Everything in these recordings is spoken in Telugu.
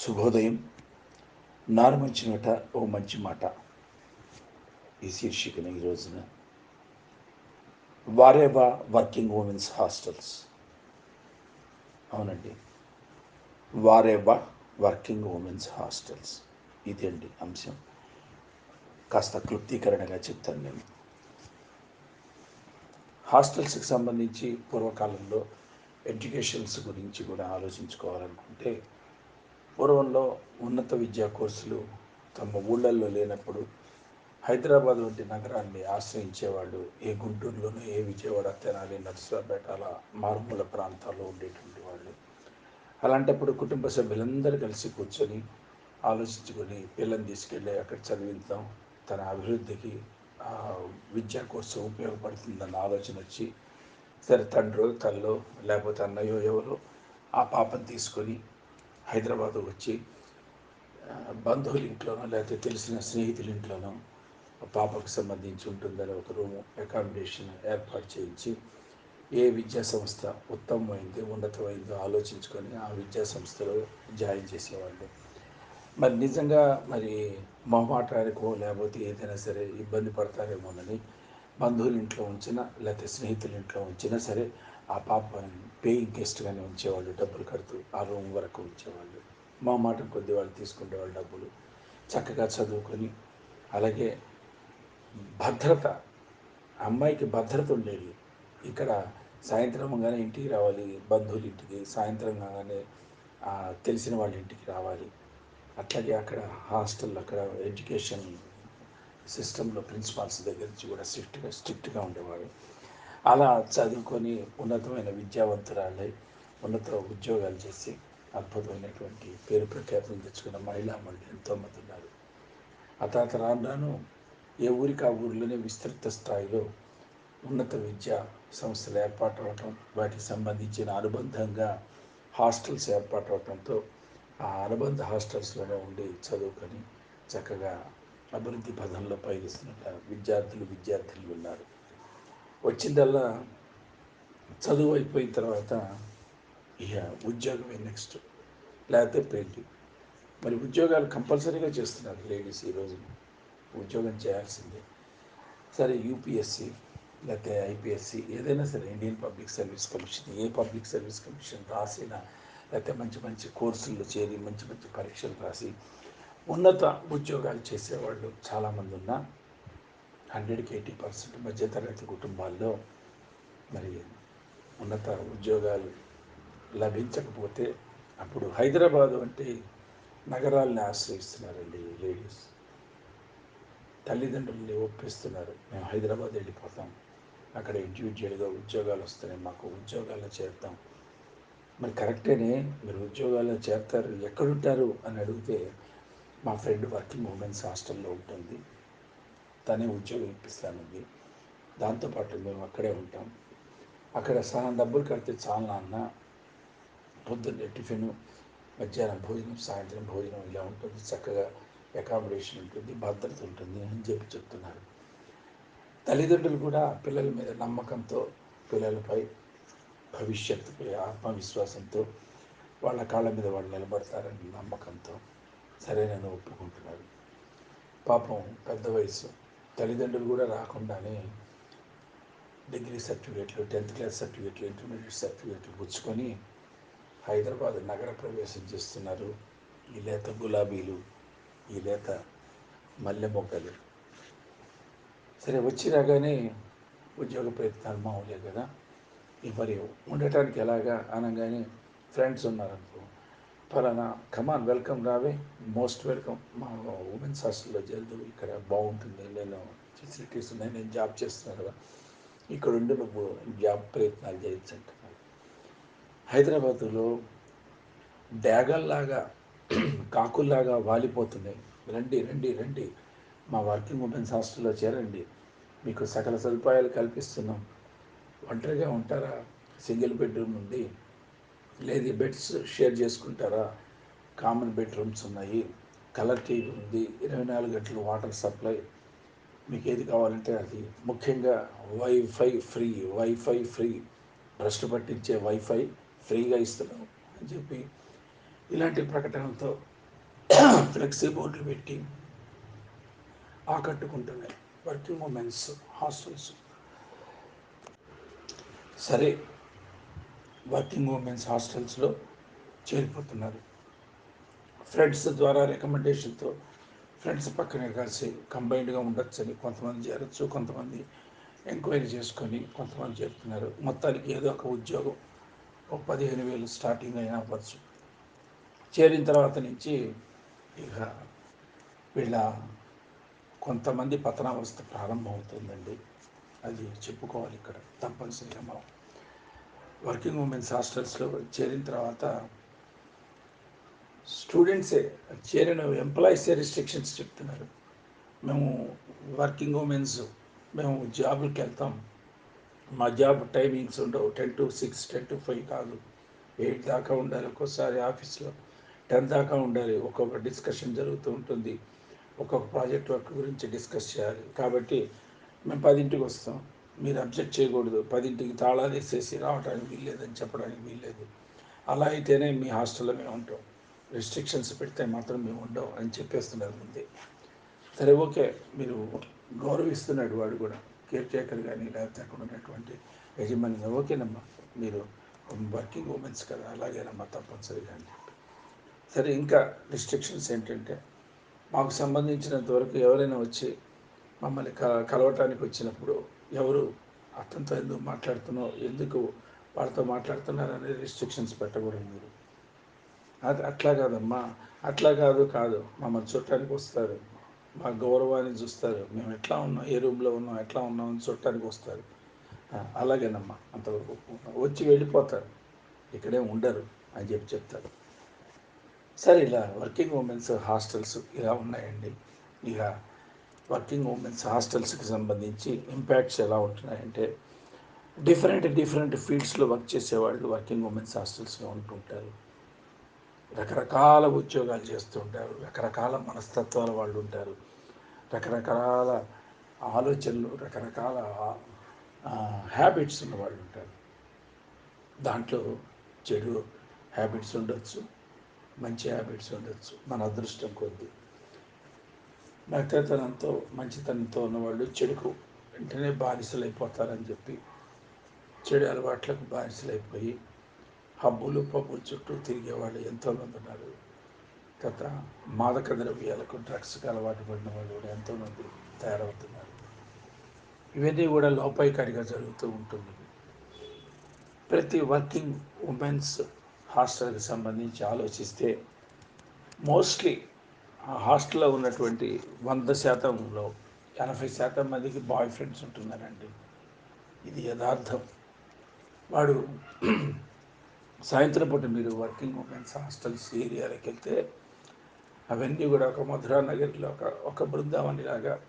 శుభోదయం. నారు మంచి నోట ఓ మంచి మాట. ఈ శీర్షికను ఈ రోజున. వారేవా వర్కింగ్ ఉమెన్స్ హాస్టల్స్? అవునండి. వారేవా వర్కింగ్ ఉమెన్స్ హాస్టల్స్? ఇదండి అంశం? కాస్త క్లుప్తీకరణగా చెప్తాను నేను. హాస్టల్స్కి సంబంధించి పూర్వకాలంలో ఎడ్యుకేషన్స్ గురించి కూడా ఆలోచించుకోవాలనుకుంటే పూర్వంలో ఉన్నత విద్యా కోర్సులు తమ ఊళ్ళల్లో లేనప్పుడు హైదరాబాద్ వంటి నగరాన్ని ఆశ్రయించేవాళ్ళు ఏ గుంటూరులోనూ ఏ విజయవాడ తెనాలి నర్సరాపేట అలా మారుమూల ప్రాంతాల్లో ఉండేటువంటి వాళ్ళు. అలాంటప్పుడు కుటుంబ సభ్యులందరూ కలిసి కూర్చొని ఆలోచించుకొని పిల్లల్ని తీసుకెళ్ళి అక్కడ చదివించడం తన అభివృద్ధికి విద్యా కోర్సు ఉపయోగపడుతుందన్న ఆలోచన వచ్చి సరే తండ్రో తల్లో లేకపోతే అన్నయ్యో ఎవరో ఆ పాపను తీసుకొని హైదరాబాద్ వచ్చి బంధువుల ఇంట్లోనో లేకపోతే తెలిసిన స్నేహితుల ఇంట్లోనో పాపకు సంబంధించి ఉంటుందని ఒక రూము అకామిడేషన్ ఏర్పాటు చేయించి ఏ విద్యా సంస్థ ఉత్తమమైంది ఉన్నతమైందో ఆలోచించుకొని ఆ విద్యా సంస్థలో జాయిన్ చేసేవాళ్ళు. మరి నిజంగా మరి మొహమాటానికో లేకపోతే ఏదైనా సరే ఇబ్బంది పడతారేమోనని బంధువుల ఇంట్లో ఉంచినా లేకపోతే స్నేహితుల ఇంట్లో ఉంచినా సరే ఆ పాపని పేయింగ్ గెస్ట్గానే ఉంచేవాళ్ళు డబ్బులు కడుతూ ఆ రూమ్ వరకు ఉంచేవాళ్ళు మా మాట కొద్ది వాళ్ళు తీసుకునేవాళ్ళు డబ్బులు. చక్కగా చదువుకొని అలాగే భద్రత అమ్మాయికి భద్రత ఉండేది. ఇక్కడ సాయంత్రం కాగానే ఇంటికి రావాలి బంధువుల ఇంటికి సాయంత్రం కాగానే తెలిసిన వాళ్ళ ఇంటికి రావాలి. అట్లాగే అక్కడ హాస్టల్ అక్కడ ఎడ్యుకేషన్ సిస్టంలో ప్రిన్సిపాల్స్ దగ్గర నుంచి కూడా స్ట్రిక్ట్గా స్ట్రిక్ట్గా ఉండేవాడు అలా చదువుకొని ఉన్నతమైన విద్యావంతురాలై ఉన్నత ఉద్యోగాలు చేసి అద్భుతమైనటువంటి పేరు ప్రఖ్యాతులు తెచ్చుకున్న మహిళా మళ్ళీ ఎంతోమంది ఉన్నారు. ఆ తర్వాత రాను ఏ ఊరికి ఆ ఊరిలోనే విస్తృత స్థాయిలో ఉన్నత విద్యా సంస్థలు ఏర్పాటు అవటం వాటికి సంబంధించిన అనుబంధంగా హాస్టల్స్ ఏర్పాటు అవటంతో ఆ అనుబంధ హాస్టల్స్లోనే ఉండి చదువుకొని చక్కగా అభివృద్ధి పదంలో పయనిస్తున్న విద్యార్థులు విద్యార్థులు ఉన్నారు. వచ్చిందల్లా చదువు అయిపోయిన తర్వాత ఇక ఉద్యోగమే నెక్స్ట్ లేకపోతే పెళ్ళి. మరి ఉద్యోగాలు కంపల్సరీగా చేస్తున్నారు లేడీస్ ఈరోజు ఉద్యోగం చేయాల్సిందే. సరే యూపీఎస్సి లేకపోతే ఐపీఎస్సి ఏదైనా సరే ఇండియన్ పబ్లిక్ సర్వీస్ కమిషన్ ఏ పబ్లిక్ సర్వీస్ కమిషన్ రాసినా లేకపోతే మంచి మంచి కోర్సుల్లో చేరి మంచి మంచి పరీక్షలు రాసి ఉన్నత ఉద్యోగాలు చేసేవాళ్ళు చాలామంది ఉన్నా హండ్రెడ్కి ఎయిటీ పర్సెంట్ మధ్యతరగతి కుటుంబాల్లో మరి ఉన్నత ఉద్యోగాలు లభించకపోతే అప్పుడు హైదరాబాద్ వంటి నగరాలని ఆశ్రయిస్తున్నారండి లేడీస్. తల్లిదండ్రుల్ని ఒప్పిస్తున్నారు. మేము హైదరాబాద్ వెళ్ళిపోతాం. అక్కడ ఇండివిజువల్గా ఉద్యోగాలు వస్తున్నాయి మాకు ఉద్యోగాల్లో చేరుతాం. మరి కరెక్టేనే మీరు ఉద్యోగాల్లో చేరతారు ఎక్కడుంటారు అని అడిగితే మా ఫ్రెండ్ వర్కింగ్ ఉమెన్స్ హాస్టల్లో ఉంటుంది. తనే ఉద్యోగం ఇప్పిస్తానండి దాంతోపాటు మేము అక్కడే ఉంటాం. అక్కడ సగం డబ్బులు కడితే చాలు నాన్న. పొద్దున్నే టిఫిన్ మధ్యాహ్నం భోజనం సాయంత్రం భోజనం ఇలా ఉంటుంది. చక్కగా అకామిడేషన్ ఉంటుంది భద్రత ఉంటుంది అని చెప్పి చెప్తున్నారు. తల్లిదండ్రులు కూడా పిల్లల మీద నమ్మకంతో పిల్లలపై భవిష్యత్తుపై ఆత్మవిశ్వాసంతో వాళ్ళ కాళ్ళ మీద వాళ్ళు నిలబడతారని నమ్మకంతో సరేనని ఒప్పుకుంటున్నారు. పాపం పెద్ద వయసు. తల్లిదండ్రులు కూడా రాకుండానే డిగ్రీ సర్టిఫికేట్లు టెన్త్ క్లాస్ సర్టిఫికేట్లు ఇంటర్మీడియట్ సర్టిఫికేట్లు పుచ్చుకొని హైదరాబాద్ నగర ప్రవేశం చేస్తున్నారు. ఈ లేత గులాబీలు ఈ లేత మల్లె మొగ్గలు. సరే వచ్చి రాగానే ఉద్యోగ ప్రయత్నాలు మామూలే కదా. ఇక మరి ఉండటానికి ఎలాగా అనగానే ఫ్రెండ్స్ ఉన్నారనుకో ఫలానా కమాన్ వెల్కమ్ రావే. మోస్ట్ వెల్కమ్ మా ఉమెన్స్ హాస్టల్లో చేరదు ఇక్కడ బాగుంటుంది. నేను ఫెసిలిటీస్ ఉన్నాయి. నేను జాబ్ చేస్తున్నాను కదా. ఇక్కడ ఉండి నువ్వు జాబ్ ప్రయత్నాలు చేయొచ్చు అంటున్నారు హైదరాబాద్లో డ్యాగల్లాగా కాకుల్లాగా వాలిపోతున్నాయి. రండి రండి రండి. మా వర్కింగ్ ఉమెన్స్ హాస్టల్లో చేరండి. మీకు సకల సదుపాయాలు కల్పిస్తున్నాం. ఒంటరిగా ఉంటారా? సింగిల్ బెడ్రూమ్ ఉంది. లేదు బెడ్స్ షేర్ చేసుకుంటారా? కామన్ బెడ్రూమ్స్ ఉన్నాయి కలర్ టీవీ ఉంది ఇరవై నాలుగు గంటలు వాటర్ సప్లై. మీకు ఏది కావాలంటే అది. ముఖ్యంగా వైఫై ఫ్రీ వైఫై ఫ్రీ. భ్రష్టు పట్టించే వైఫై ఫ్రీగా ఇస్తున్నాం అని చెప్పి ఇలాంటి ప్రకటనలతో ఫ్లెక్సీ బోర్డులు పెట్టి ఆకట్టుకుంటున్నాయి. Working women's hostels. సరే వర్కింగ్ ఉమెన్స్ హాస్టల్స్లో చేరిపోతున్నారు. ఫ్రెండ్స్ ద్వారా రికమెండేషన్తో ఫ్రెండ్స్ పక్కనే కలిసి కంబైన్డ్గా ఉండొచ్చని కొంతమంది చేరొచ్చు కొంతమంది ఎంక్వైరీ చేసుకొని కొంతమంది చేరుతున్నారు. మొత్తానికి ఏదో ఒక ఉద్యోగం ఒక పదిహేను వేలు స్టార్టింగ్ అయినా అవ్వచ్చు. చేరిన తర్వాత నుంచి ఇక వీళ్ళ కొంతమంది పతనావస్థ ప్రారంభమవుతుందండి. అది చెప్పుకోవాలి ఇక్కడ తప్పనిసరిగా మనం. వర్కింగ్ ఉమెన్స్ హాస్టల్స్లో చేరిన తర్వాత స్టూడెంట్సే చేరిన ఎంప్లాయీసే రిస్ట్రిక్షన్స్ చెప్తున్నారు. మేము వర్కింగ్ ఉమెన్స్ మేము జాబులకి వెళ్తాం. మా జాబ్ టైమింగ్స్ ఉండవు. Ten to six ten to five కాదు. ఎయిట్ దాకా ఉండాలి ఒక్కోసారి ఆఫీస్లో. టెన్ దాకా ఉండాలి. ఒక్కొక్క డిస్కషన్ జరుగుతూ ఉంటుంది. ఒక్కొక్క ప్రాజెక్ట్ వర్క్ గురించి డిస్కస్ చేయాలి. కాబట్టి మేము పదింటికి వస్తాం. మీరు అబ్జెక్ట్ చేయకూడదు. పదింటికి తాళాలు వేసేసి రావడానికి వీల్లేదని చెప్పడానికి వీల్లేదు. అలా అయితేనే మీ హాస్టల్లో మేము ఉంటాం. రెస్ట్రిక్షన్స్ పెడితే మాత్రం మేము ఉండవు అని చెప్పేస్తున్నారు ముందే. సరే ఓకే. మీరు గౌరవిస్తున్నాడు వాడు కూడా కేర్ టేకర్ కానీ లేకపోతే అక్కడ ఉన్నటువంటి యజమాని ఓకేనమ్మా. మీరు వర్కింగ్ ఉమెన్స్ కదా అలాగేనమ్మా తప్పనిసరిగా అని చెప్పి. సరే ఇంకా రిస్ట్రిక్షన్స్ ఏంటంటే మాకు సంబంధించినంత వరకు ఎవరైనా వచ్చి మమ్మల్ని క కలవటానికి వచ్చినప్పుడు ఎవరు అతనితో ఎందుకు మాట్లాడుతున్నావు ఎందుకు వాళ్ళతో మాట్లాడుతున్నారు అనే రిస్ట్రిక్షన్స్ పెట్టకూడదు మీరు. అది అట్లా కాదమ్మా. అట్లా కాదు కాదు. మమ్మల్ని చుట్టానికి వస్తారు. మా గౌరవాన్ని చూస్తారు. మేము ఎట్లా ఉన్నాం? ఏ రూమ్లో ఉన్నాం? ఎట్లా ఉన్నాం? అని చుట్టానికి వస్తారు. అలాగేనమ్మా. అంతవరకు వచ్చి వెళ్ళిపోతారు. ఇక్కడే ఉండరు అని చెప్పి చెప్తారు. సరే ఇలా వర్కింగ్ ఉమెన్స్ హాస్టల్స్ ఇలా ఉన్నాయండి. ఇక వర్కింగ్ ఉమెన్స్ హాస్టల్స్కి సంబంధించి ఇంపాక్ట్స్ ఎలా ఉంటున్నాయంటే డిఫరెంట్ డిఫరెంట్ ఫీల్డ్స్లో వర్క్ చేసేవాళ్ళు వర్కింగ్ ఉమెన్స్ హాస్టల్స్లో ఉంటుంటారు. రకరకాల ఉద్యోగాలు చేస్తుంటారు రకరకాల మనస్తత్వాల వాళ్ళు ఉంటారు. రకరకాల ఆలోచనలు రకరకాల హ్యాబిట్స్ ఉన్న వాళ్ళు ఉంటారు. దాంట్లో చెడు హ్యాబిట్స్ ఉండొచ్చు మంచి హ్యాబిట్స్ ఉండొచ్చు మన అదృష్టం కొద్దీ. మెత్తతనంతో మంచితనంతో ఉన్నవాళ్ళు చెడుకు వెంటనే బానిసలైపోతారని చెప్పి చెడు అలవాట్లకు బానిసలైపోయి హబ్బులు పబ్బులు చుట్టూ తిరిగేవాళ్ళు ఎంతోమంది ఉన్నారు. గత మాదక ద్రవ్యాలకు డ్రగ్స్కి అలవాటు పడిన వాళ్ళు కూడా ఎంతోమంది తయారవుతున్నారు. ఇవన్నీ కూడా లోపాయికారిగా జరుగుతూ ఉంటుంది ప్రతి వర్కింగ్ ఉమెన్స్ హాస్టల్కి సంబంధించి ఆలోచిస్తే మోస్ట్లీ హాస్టల్లో ఉన్నటువంటి వంద శాతంలో ఎనభై శాతం మందికి బాయ్ ఫ్రెండ్స్ ఉంటున్నారండి. ఇది యథార్థం. వాడు సాయంత్రం పూట మీరు వర్కింగ్ ఉమెన్స్ హాస్టల్స్ ఏరియాలోకి వెళ్తే అవన్నీ కూడా ఒక మధురా నగర్లో ఒక ఒక బృందావని లాగా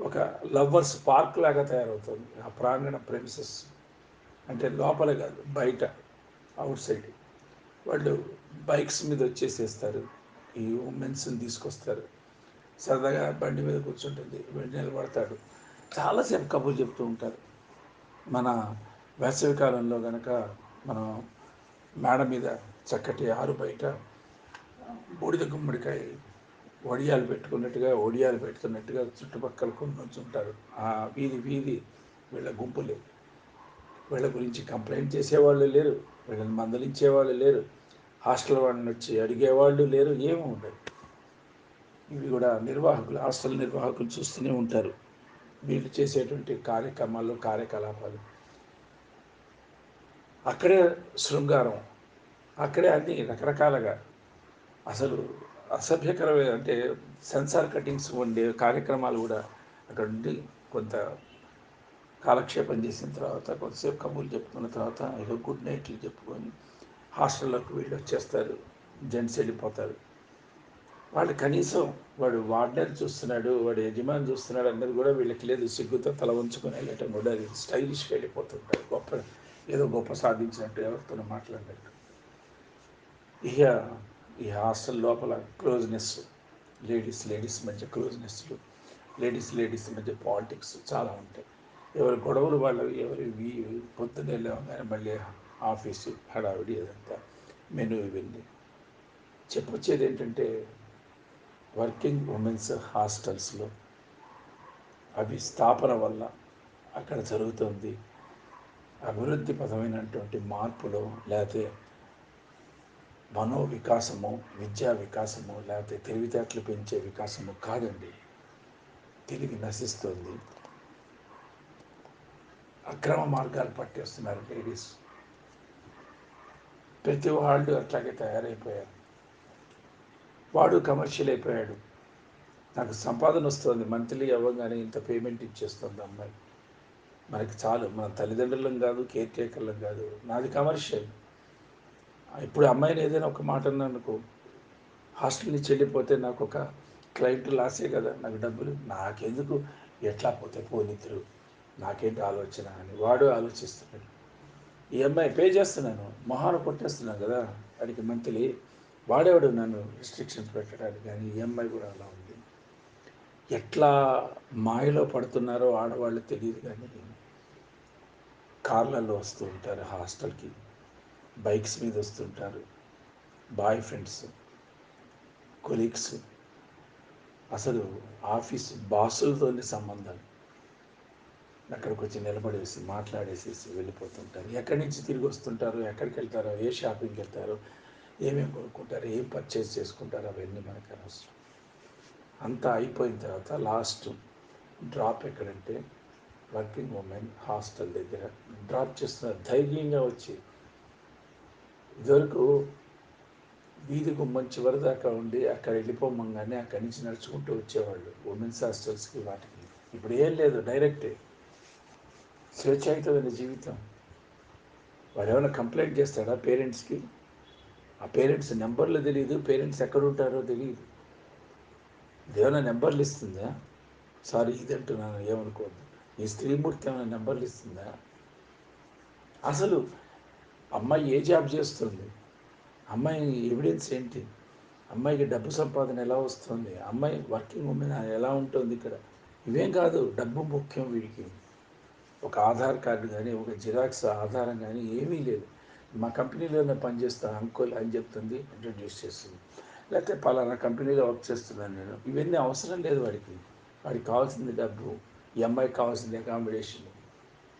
ఒక లవ్వర్స్ పార్క్ లాగా తయారవుతుంది. ఆ ప్రాంగణ ప్రెమిసెస్ అంటే లోపల కాదు బయట అవుట్ సైడ్. వాళ్ళు బైక్స్ మీద వచ్చేసేస్తారు. ఈ ఉమెన్స్ని తీసుకొస్తారు సరదాగా బండి మీద కూర్చుంటుంది. వెళ్ళి నిలబడతాడు. చాలాసేపు కబుర్లు చెప్తూ ఉంటారు. మన వేసవి కాలంలో కనుక మనం మేడ మీద చక్కటి ఆరు బయట బూడిద గుమ్మడికాయ వడియాలు పెట్టుకున్నట్టుగా ఒడియాలు పెట్టుకున్నట్టుగా చుట్టుపక్కల కొన్ని ఉంటారు. ఆ వీధి వీధి వీళ్ళ గుంపులే. వీళ్ళ గురించి కంప్లైంట్ చేసేవాళ్ళు లేరు. వీళ్ళని మందలించేవాళ్ళు లేరు. హాస్టల్ వాళ్ళని వచ్చి అడిగేవాళ్ళు లేరు ఏమీ ఉండదు. ఇవి కూడా నిర్వాహకులు హాస్టల్ నిర్వాహకులు చూస్తూనే ఉంటారు. వీళ్ళు చేసేటువంటి కార్యక్రమాలు కార్యకలాపాలు. అక్కడే శృంగారం. అక్కడే అన్ని రకరకాలుగా. అసలు అసభ్యకరమైన అంటే సెన్సార్ కటింగ్స్ ఉండే కార్యక్రమాలు కూడా అక్కడ ఉండి కొంత కాలక్షేపం చేసిన తర్వాత కొంతసేపు కబుర్లు చెప్పుకున్న తర్వాత ఏదో గుడ్ నైట్లు చెప్పుకొని హాస్టల్లోకి వీళ్ళు వచ్చేస్తారు జెంట్స్ వెళ్ళిపోతారు. వాళ్ళు కనీసం వాడు వార్డెన్ చూస్తున్నాడు వాడు యజమాని చూస్తున్నాడు అన్నది కూడా వీళ్ళకి లేదు సిగ్గుతో తల ఉంచుకొని వెళ్ళటం కూడా అది స్టైలిష్గా వెళ్ళిపోతుంటారు గొప్ప ఏదో గొప్ప సాధించినట్టు ఎవరితోనూ మాట్లాడినట్టు ఇక ఈ హాస్టల్ లోపల క్లోజ్నెస్ లేడీస్ లేడీస్ మధ్య క్లోజ్నెస్లు లేడీస్ లేడీస్ మధ్య పాలిటిక్స్ చాలా ఉంటాయి. ఎవరి గొడవలు వాళ్ళవి ఎవరి వీ- పొద్దున్నే కానీ మళ్ళీ ఆఫీసు హడావిడి అదంతా మెనూ ఇవన్నీ చెప్పొచ్చేది ఏంటంటే వర్కింగ్ ఉమెన్స్ హాస్టల్స్లో అవి స్థాపన వల్ల అక్కడ జరుగుతుంది. అభివృద్ధి పదమైనటువంటి మార్పులు లేకపోతే మనో వికాసము విద్యా వికాసము లేకపోతే తెలివితేటలు పెంచే వికాసము కాదండి. తెలివి నశిస్తుంది. అక్రమ మార్గాలు పట్టేస్తున్నారు లేడీస్. ప్రతి వాళ్ళు అట్లాగే తయారైపోయారు. వాడు కమర్షియల్ అయిపోయాడు నాకు సంపాదన వస్తుంది. మంత్లీ అవ్వగానే ఇంత పేమెంట్ ఇచ్చేస్తుంది అమ్మాయి. మనకి చాలు. మన తల్లిదండ్రులం కాదు కేర్ టేకర్లం కాదు. నాది కమర్షియల్. ఇప్పుడు అమ్మాయిని ఏదైనా ఒక మాట అనుకో హాస్టల్ నుంచి వెళ్ళిపోతే నాకు ఒక క్లయింట్ లాసే కదా. నాకు డబ్బులు. నాకెందుకు? ఎట్లా పోతే పోనిద్దరు. నాకేంటి ఆలోచన అని వాడు ఆలోచిస్తున్నాడు. ఈ అమ్మాయి పే చేస్తున్నాను. మొహాలు కొట్టేస్తున్నాను కదా. వాడికి మంత్లీ వాడేవాడు నన్ను రిస్ట్రిక్షన్స్ పెట్టడానికి కానీ ఈ అమ్మాయి కూడా అలా ఉంది. ఎట్లా మాయలో పడుతున్నారో ఆడవాళ్ళు తెలియదు కానీ కార్లలో వస్తూ ఉంటారు హాస్టల్కి బైక్స్ మీద వస్తుంటారు. బాయ్ ఫ్రెండ్స్ కొలీగ్స్ అసలు ఆఫీస్ బాసులతోని సంబంధాలు. అక్కడికి వచ్చి నిలబడేసి మాట్లాడేసేసి వెళ్ళిపోతుంటారు. ఎక్కడి నుంచి తిరిగి వస్తుంటారు? ఎక్కడికి వెళ్తారో? ఏ షాపింగ్కి వెళ్తారో? ఏమేమి కొనుక్కుంటారు? ఏం పర్చేస్ చేసుకుంటారో? అవన్నీ మనకు అనవసరం. అంతా అయిపోయిన తర్వాత లాస్ట్ డ్రాప్ ఎక్కడంటే వర్కింగ్ ఉమెన్ హాస్టల్ దగ్గర డ్రాప్ చేస్తున్న ధైర్యంగా వచ్చి. ఇదివరకు వీధి గుమ్మం చివరి దాకా ఉండి అక్కడ వెళ్ళిపోమంగానే అక్కడి నుంచి నడుచుకుంటూ వచ్చేవాళ్ళు. ఉమెన్స్ హాస్టల్స్కి వాటికి. ఇప్పుడు ఏం లేదు డైరెక్టే స్వేచ్ఛాయుతమైన జీవితం. వాడు ఏమైనా కంప్లైంట్ చేస్తాడా పేరెంట్స్కి? ఆ పేరెంట్స్ నెంబర్లు తెలియదు పేరెంట్స్ ఎక్కడ ఉంటారో తెలియదు ఏమైనా నెంబర్లు ఇస్తుందా? సారీ ఇది అంటున్నాను ఏమనుకోద్దు ఈ స్త్రీమూర్తి ఏమైనా నెంబర్లు ఇస్తుందా? అసలు అమ్మాయి ఏ జాబ్ చేస్తుంది? అమ్మాయి ఎవిడెన్స్ ఏంటి? అమ్మాయికి డబ్బు సంపాదన ఎలా వస్తుంది? అమ్మాయి వర్కింగ్ ఉమెన్ ఎలా ఉంటుంది ఇక్కడ? ఇవేం కాదు డబ్బు ముఖ్యం వీడికి. ఒక ఆధార్ కార్డు కానీ ఒక జిరాక్స్ ఆధారం కానీ ఏమీ లేదు. మా కంపెనీలోనే పనిచేస్తా అంకుల్ అని చెప్తుంది ఇంట్రడ్యూస్ చేస్తుంది. లేకపోతే పలానా కంపెనీలో వర్క్ చేస్తున్నాను నేను. ఇవన్నీ అవసరం లేదు వాడికి. వాడికి కావాల్సింది డబ్బు ఈ అమ్మాయికి కావాల్సింది అకామిడేషన్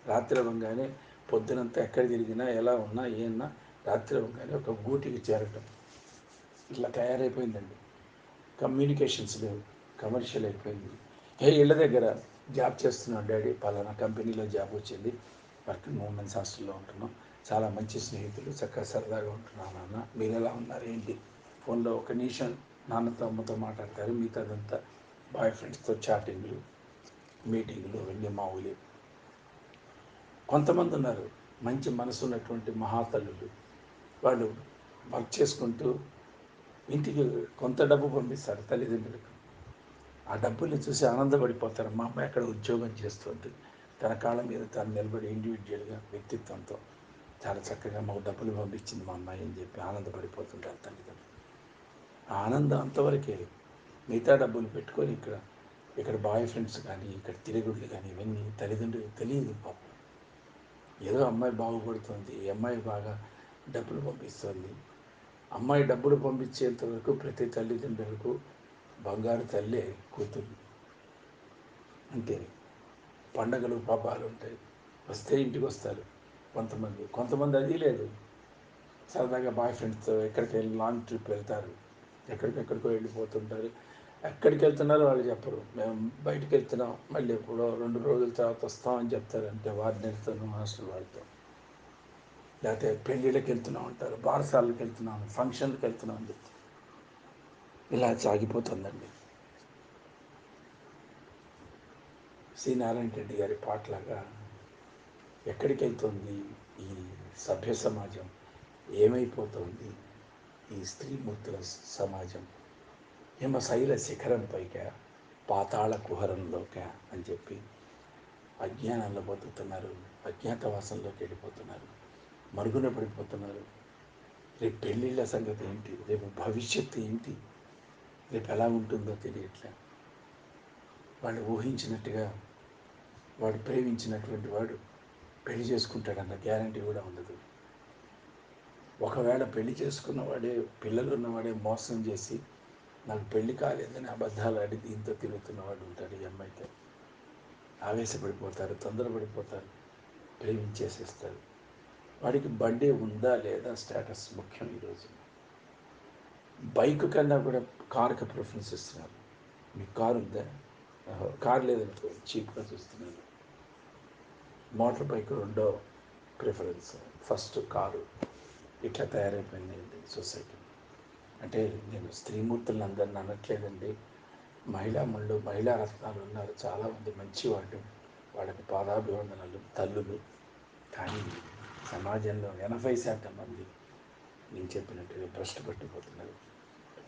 రాత్రి అవ్వగానే పొద్దునంతా ఎక్కడ తిరిగినా ఎలా ఉన్నా ఏమన్నా రాత్రి అవ్వగానే ఒక గూటికి చేరటం. ఇట్లా తయారైపోయిందండి. కమ్యూనికేషన్స్ లేవు. కమర్షియల్ అయిపోయింది. హే ఇళ్ళ దగ్గర జాబ్ చేస్తున్నాను డాడీ పలానా కంపెనీలో జాబ్ వచ్చింది. వర్కింగ్ ఉమెన్స్ హాస్టల్లో ఉంటున్నాం. చాలా మంచి స్నేహితులు చక్కగా సరదాగా ఉంటున్నాను నాన్న. మీరు ఎలా ఉన్నారు? ఏంటి? ఫోన్లో ఒక నిమిషం నాన్నతో అమ్మతో మాట్లాడతారు. మిగతాదంతా బాయ్ ఫ్రెండ్స్తో చాటింగ్లు మీటింగ్లు అవన్నీ మామూలు కొంతమంది ఉన్నారు. మంచి మనసు ఉన్నటువంటి మహాతల్లులు. వాళ్ళు వర్క్ చేసుకుంటూ ఇంటికి కొంత డబ్బు పంపిస్తారు తల్లిదండ్రులకు. ఆ డబ్బుల్ని చూసి ఆనందపడిపోతారు. మా అమ్మాయి అక్కడ ఉద్యోగం చేస్తుంది. తన కాళ్ళ మీద తను నిలబడి ఇండివిజువల్గా వ్యక్తిత్వంతో చాలా చక్కగా మాకు డబ్బులు పంపించింది మా అమ్మాయి అని చెప్పి ఆనందపడిపోతుంటారు తల్లిదండ్రులు. ఆ ఆనందం అంతవరకే. మిగతా డబ్బులు పెట్టుకొని ఇక్కడ ఇక్కడ బాయ్ ఫ్రెండ్స్ కానీ ఇక్కడ తిరుగుళ్ళు కానీ ఇవన్నీ తల్లిదండ్రులకు తెలియదు పాపం. ఏదో అమ్మాయి బాగుపడుతుంది. ఈ అమ్మాయి బాగా డబ్బులు పంపిస్తుంది. అమ్మాయి డబ్బులు పంపించేంత వరకు ప్రతి తల్లిదండ్రులకు బంగారు తల్లే కూతురు అంతే. పండగలు పబ్బాలు ఉంటాయి. వస్తే ఇంటికి వస్తారు కొంతమంది. కొంతమంది అది లేదు. సరదాగా బాయ్ ఫ్రెండ్స్తో ఎక్కడికి వెళ్ళి లాంగ్ ట్రిప్ వెళ్తారు. ఎక్కడికెక్కడికో వెళ్ళిపోతుంటారు. ఎక్కడికి వెళ్తున్నారో వాళ్ళు చెప్పరు. మేము బయటికి వెళ్తున్నాం. మళ్ళీ ఎప్పుడో రెండు రోజుల తర్వాత వస్తామని చెప్తారు. అంటే వారినితో మాస్టర్ హాస్టల్ లేకపోతే పెళ్ళిళ్ళకి వెళ్తున్నాం అంటారు. బారసాలకు వెళ్తున్నాం. ఫంక్షన్లకు వెళ్తున్నాం అని చెప్తారు. ఇలా సాగిపోతుందండి. సి నారాయణ రెడ్డి గారి పాటలాగా ఎక్కడికైతోంది ఈ సభ్య సమాజం? ఏమైపోతుంది ఈ స్త్రీమూర్తుల సమాజం? హిమశైల శిఖరం పైగా పాతాళ కుహరంలోక అని చెప్పి అజ్ఞానంలో బతుకుతున్నారు అజ్ఞాతవాసంలోకి వెళ్ళిపోతున్నారు మరుగున పడిపోతున్నారు. రేపు పెళ్ళిళ్ళ సంగతి ఏంటి? రేపు భవిష్యత్తు ఏంటి? రేపు ఎలా ఉంటుందో తెలియట్లే. వాడు ఊహించినట్టుగా వాడు ప్రేమించినటువంటి వాడు పెళ్ళి చేసుకుంటాడన్న గ్యారంటీ కూడా ఉండదు. ఒకవేళ పెళ్ళి చేసుకున్నవాడే పిల్లలు ఉన్నవాడే మోసం చేసి నాకు పెళ్ళి కాలేదని అబద్ధాలు ఆడి దీంతో తిరుగుతున్నవాడు ఉంటాడు ఈ అమ్మాయితో ఆవేశపడిపోతారు తొందరపడిపోతారు ప్రేమించేసేస్తారు. వాడికి బండి ఉందా లేదా స్టేటస్ ముఖ్యం ఈరోజు. బైక్ కన్నా కూడా కారుకి ప్రిఫరెన్స్ ఇస్తున్నారు మీకు కారు ఉందా? కారు లేదనుకో చీప్గా చూస్తున్నారు మోటార్ బైక్ రెండో ప్రిఫరెన్స్ ఫస్ట్ కారు. ఇట్లా తయారైపోయింది సొసైటీ. అంటే నేను స్త్రీమూర్తులను అందరిని అనట్లేదండి. మహిళా మళ్ళు మహిళా రత్నాలు ఉన్నారు. చాలామంది మంచివాళ్ళు. వాళ్ళకి పాదాభివందనలు తల్లులు. కానీ సమాజంలో ఎనభై శాతం మంది నేను చెప్పినట్టుగా భ్రష్టు పట్టిపోతున్నారు.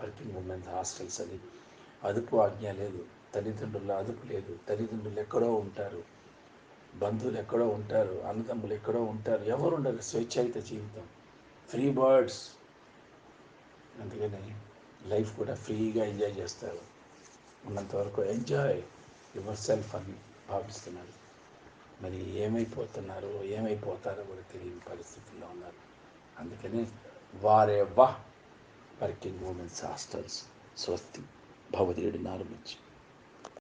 వర్కింగ్ ఉమెన్స్ హాస్టల్స్ అని. అదుపు ఆజ్ఞ లేదు తల్లిదండ్రుల అదుపు లేదు తల్లిదండ్రులు ఎక్కడో ఉంటారు బంధువులు ఎక్కడో ఉంటారు అన్నదమ్ములు ఎక్కడో ఉంటారు ఎవరు ఉండరు స్వేచ్ఛాయుత జీవితం. Free birds. అందుకని లైఫ్ కూడా ఫ్రీగా ఎంజాయ్ చేస్తారు. ఉన్నంతవరకు ఎంజాయ్ యువర్ సెల్ఫ్ అని భావిస్తున్నారు. మరి ఏమైపోతున్నారో ఏమైపోతారో కూడా తెలియని పరిస్థితుల్లో ఉన్నారు. అందుకని వారే వా వర్కింగ్ ఉమెన్స్ హాస్టల్స్ స్వస్తి భవదేడు నాలుగు